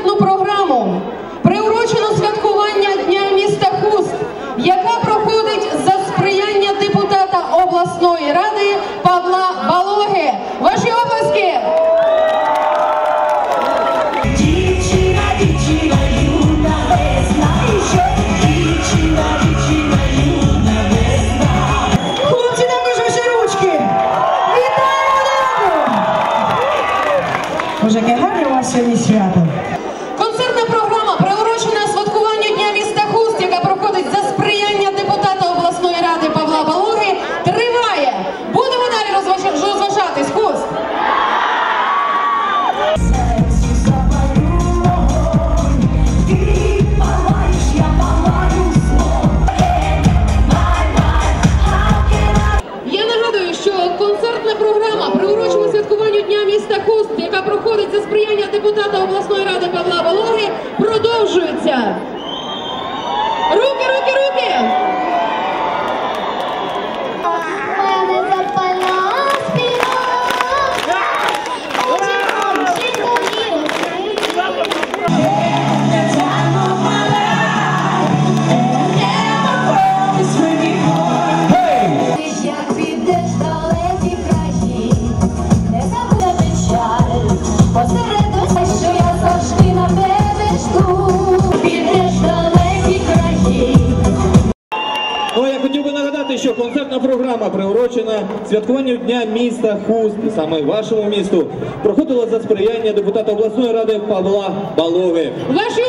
концертну програму, приурочену святкування Дня міста Хуст, яка проходить за сприяння депутата обласної ради Павла Балоги. Ваші обласки! Боже, яке гарне у вас сьогодні свято. Програма приурочена святкуванню Дня міста Хуст, яка проходить за сприяння депутата обласної що концертна програма, приурочена святкуванню Дня міста Хуст, саме вашому місту, проходила за сприяння депутата обласної ради Павла Балови. Ваші!